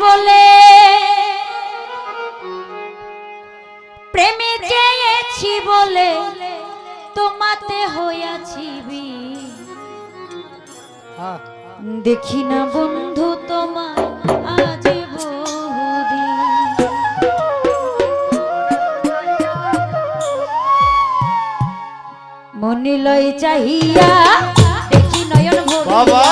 বলে, প্রেমে চেয়েছি বলে তোমাতে হইয়াছি দেখি না বন্ধু তোমার আজ মনে লয় চাহিয়া, দেখি নয়ন বাবা!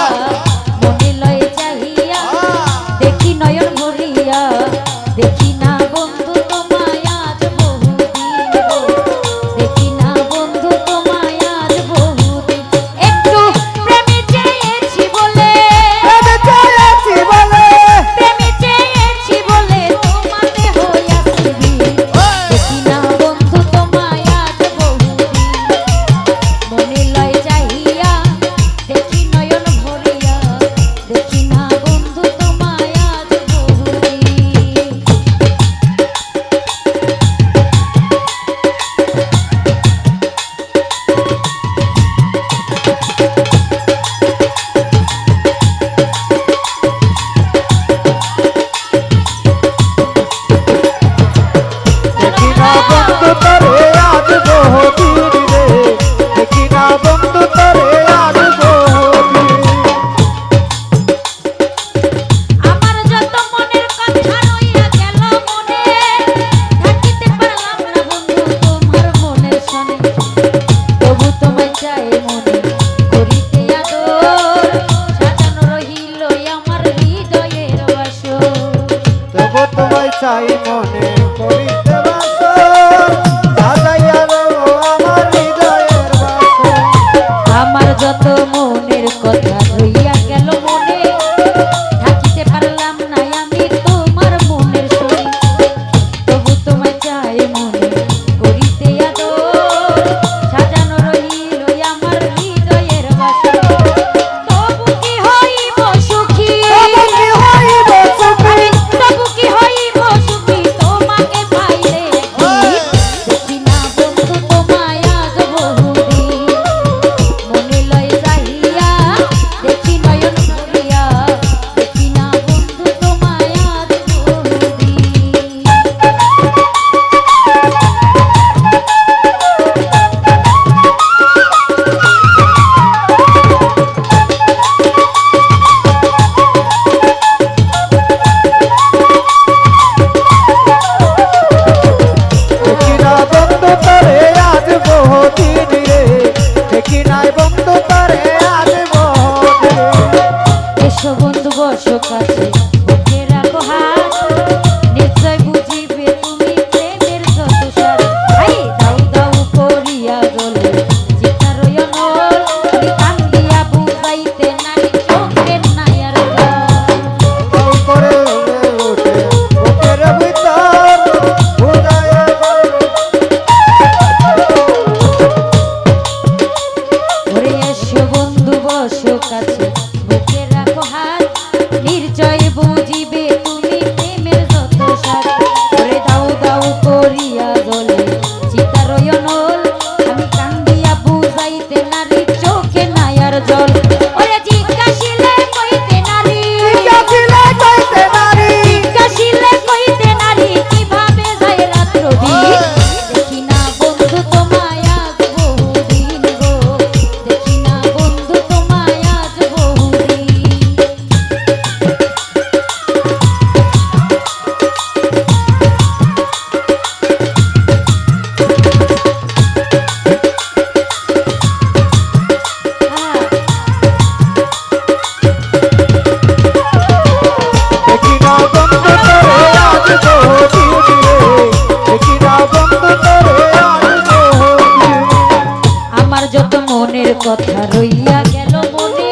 কথা রইয়া গেল মনে।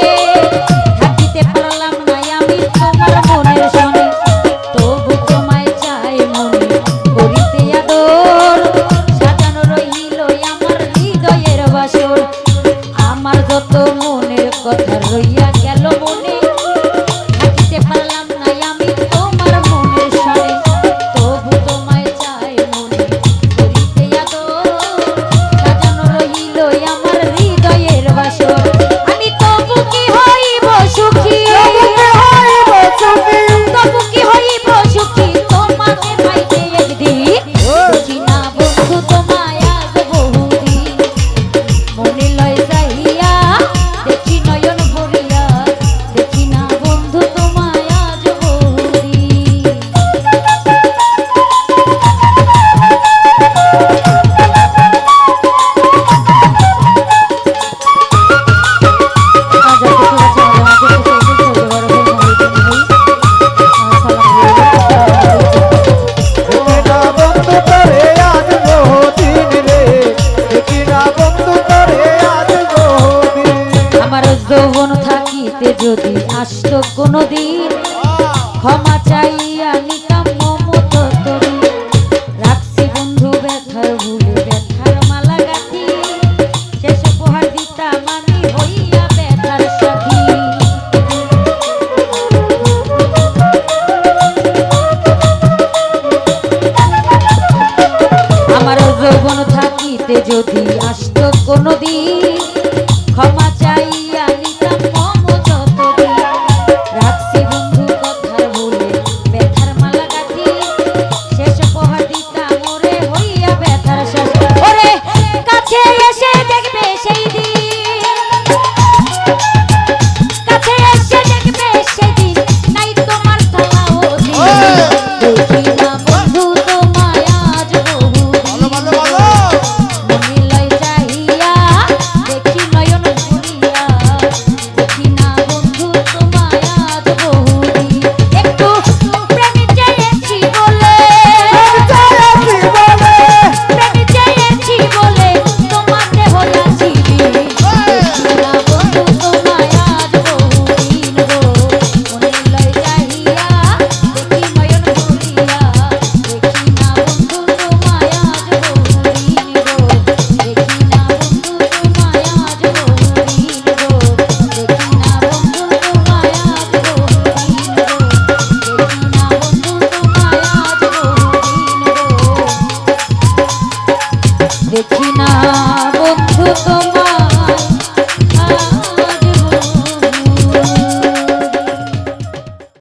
থাকিতে পারলাম না আমি তোমার মনের সনে। তবু তোমায় চাই মনে, করিতে আদর। সাজানো রইল আমার হৃদয়ের বাসর। আমার যত মনের কথা রইয়া যৌবন থাকিতে যদি আসত কোনদিন ক্ষমা